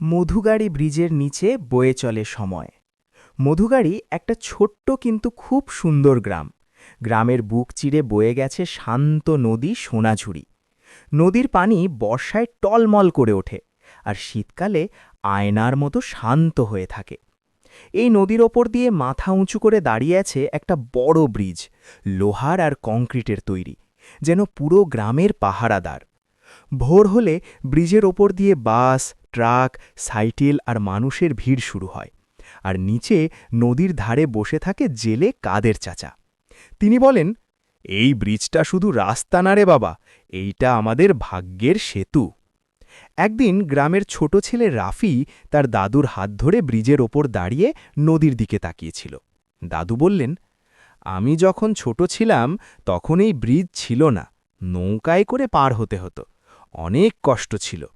মধুগাড়ি ব্রিজের নিচে বয়ে চলে সময়। মধুগাড়ি একটা ছোট্ট কিন্তু খুব সুন্দর গ্রাম। গ্রামের বুক চিরে বয়ে গেছে শান্ত নদী সোনাঝুরি। নদীর পানি বর্ষায় টলমল করে ওঠে আর শীতকালে আয়নার মতো শান্ত হয়ে থাকে। এই নদীর ওপর দিয়ে মাথা উঁচু করে দাঁড়িয়ে আছে একটা বড় ব্রিজ, লোহার আর কংক্রিটের তৈরি, যেন পুরো গ্রামের পাহারাদার। ভোর হলে ব্রিজের ওপর দিয়ে বাস ট্রাক, সাইকেল আর মানুষের ভিড় শুরু হয়। আর নিচে নদীর ধারে বসে থাকে জেলে কাদের চাচা। তিনি বলেন, এই ব্রিজটা শুধু রাস্তা না রে বাবা, এইটা আমাদের ভাগ্যের সেতু। একদিন গ্রামের ছোট ছেলে রাফি তার দাদুর হাত ধরে ব্রিজের ওপর দাঁড়িয়ে নদীর দিকে তাকিয়েছিল। দাদু বললেন, আমি যখন ছোট ছিলাম, তখন এই ব্রিজ ছিল না, নৌকায় করে পার হতে হতো। অনেক কষ্ট ছিল।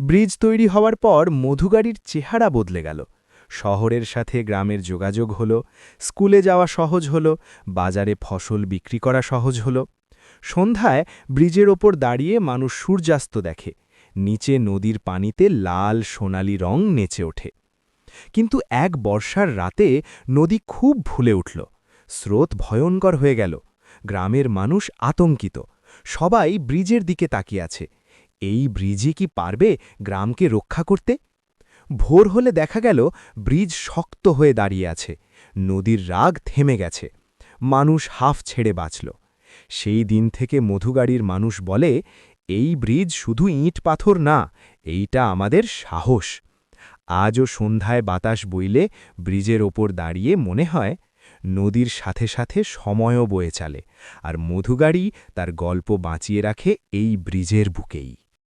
ব্রিজ তৈরি হওয়ার পর মধুগাড়ির চেহারা বদলে গেল। শহরের সাথে গ্রামের যোগাযোগ হল, স্কুলে যাওয়া সহজ হল, বাজারে ফসল বিক্রি করা সহজ হল। সন্ধ্যায় ব্রিজের ওপর দাঁড়িয়ে মানুষ সূর্যাস্ত দেখে, নিচে নদীর পানিতে লাল সোনালি রং নেচে ওঠে। কিন্তু এক বর্ষার রাতে নদী খুব ভুলে উঠল, স্রোত ভয়ঙ্কর হয়ে গেল, গ্রামের মানুষ আতঙ্কিত, সবাই ব্রিজের দিকে তাকিয়ে আছে। এই ব্রিজই কি পারবে গ্রামকে রক্ষা করতে? ভোর হলে দেখা গেল, ব্রিজ শক্ত হয়ে দাঁড়িয়ে আছে, নদীর রাগ থেমে গেছে, মানুষ হাফ ছেড়ে বাঁচল। সেই দিন থেকে মধুগাড়ির মানুষ বলে, এই ব্রিজ শুধু ইট পাথর না, এইটা আমাদের সাহস। আজও সন্ধ্যায় বাতাস বইলে ব্রিজের ওপর দাঁড়িয়ে মনে হয়, নদীর সাথে সাথে সময়ও বয়ে চালে, আর মধুগাড়ি তার গল্প বাঁচিয়ে রাখে এই ব্রিজের বুকেই।